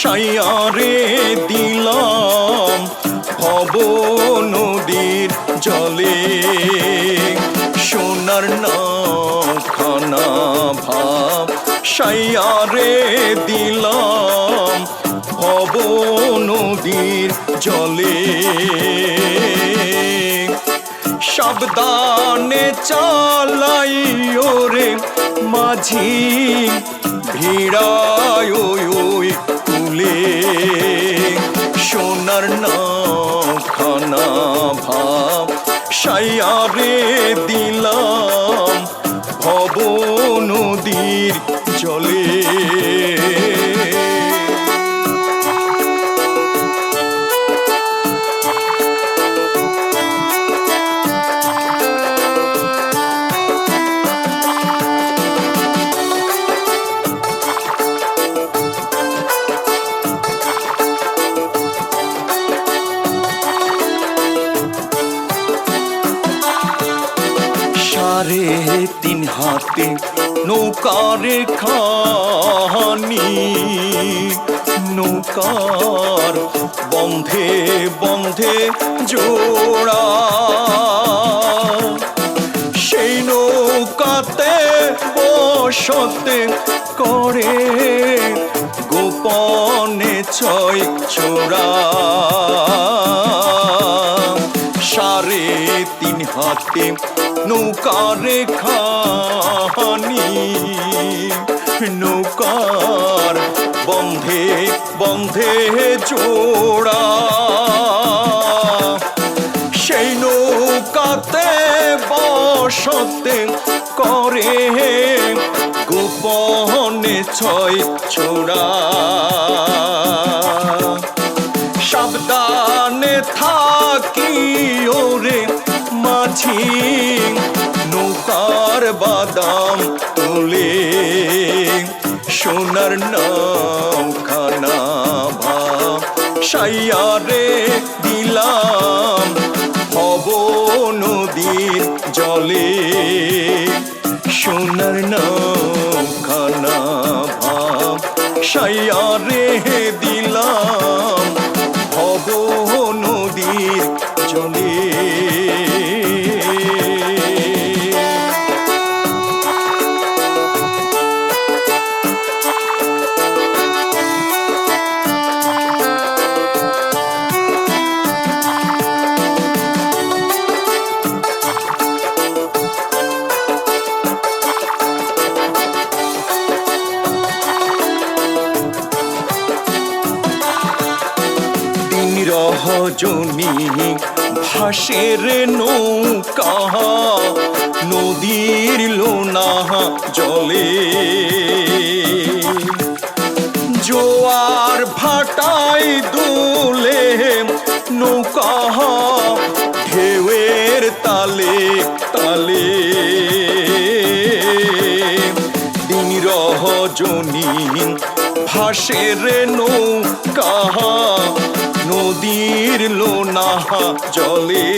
সাইয়ারে দিলাম ভব নদীর জলে। সোনার নাখানা ভাব সাইয়ারে দিলাম ভব নদীর জলে। সাবধানে চালাই ওরে মাঝি, ভিড়ায় কুলে সোনার খানা ভাব সাইয়ারে দিলাম ভব নদীর জলে। হাতে নৌকারে খানি, নৌকার বন্ধে বন্ধে জোড়া। সেই নৌকাতে বসতে করে গোপনে ছয় ছোড়া। সাড়ে তিন হাতে নৌকারে খানি নৌকার বন্ধে বন্ধে জোড়া। সেই নৌকাতে বসতে করে গোপনে ছয় ছোড়া। সাবধানে থাকি ওরে মাঝি। নৌকার বাদাম তোলে, সোনার নৌখানা ভাব সাইয়ারে দিলাম হব নদীর জলে, সোনার নৌখানা ভাব সাইয়ারে দিলাম হব নদীর জলে। দিন রহজনী ভাসের নৌকা, নদীর লোনা জলে। জোয়ার ভাটাই দুলে নৌকা, ঢেউয়ের তালে তালে। দিন রহজনী ভাসের নৌকা, নদীর লোনা জলে।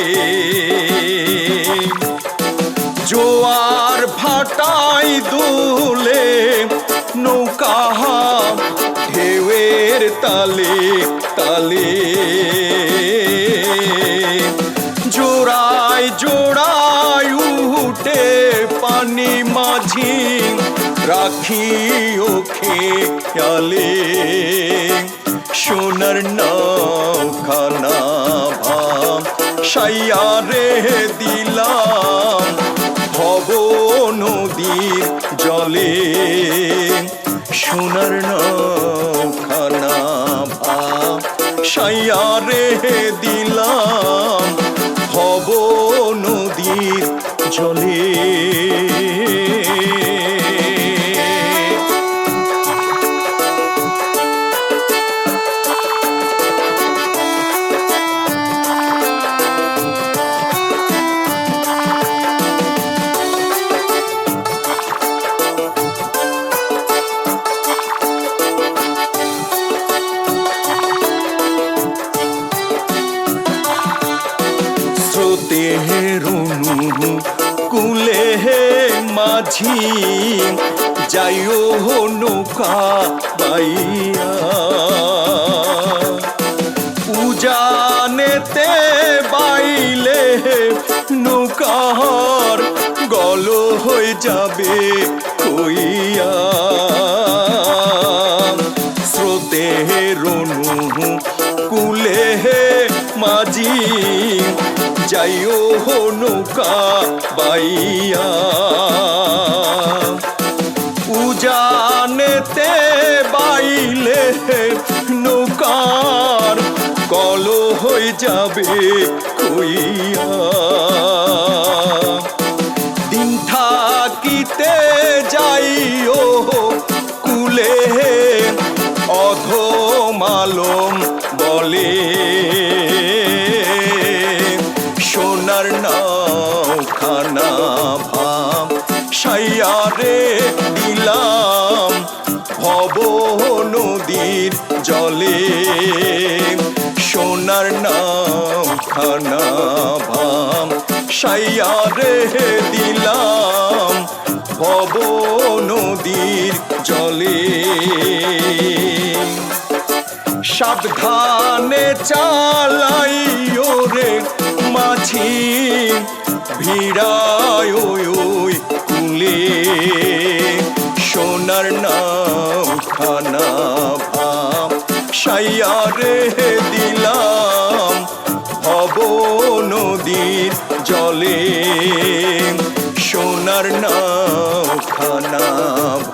জোয়ার ভাটাই দুলে নৌকা, ঢেউয়ের তালে তালে। জোড়ায় জোড়ায় উঠে পানি মাঝি রাখি ও খেয়ালে, সোনার নৌখানা সাইয়া রে দিলাম ভব নদীর জলে, সোনার নৌখানা সাইয়া রে দিলাম ভব নদীর জলে। মাঝি যাইও নৌকা বাইয়া উজানেতে নৌকার গল হয়ে যাবে কইয়া। স্রোতের অনু কুলে মাঝি যাইও হো নৌকা বাইয়া। উজানেতে বাইলে নৌকার কল হয়ে যাবে কইয়া। দিন থাকিতে যাইও কুলে, অধমালম বলে। জলে সোনার নাম খানা ভাম সাইয়ারে দিলাম ভব নদীর জলে। সাবধানে চালাইও রে মাঝি, ভিড়ায় ওই কুলে। সোনার নাম খানা ভাসাইয়া রেহে দিলাম হব নদীর জলে। সোনার নাও খানা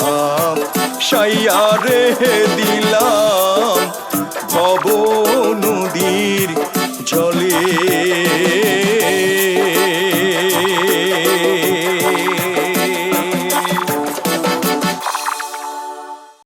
ভাব সাইয়া রেহে দিলাম হব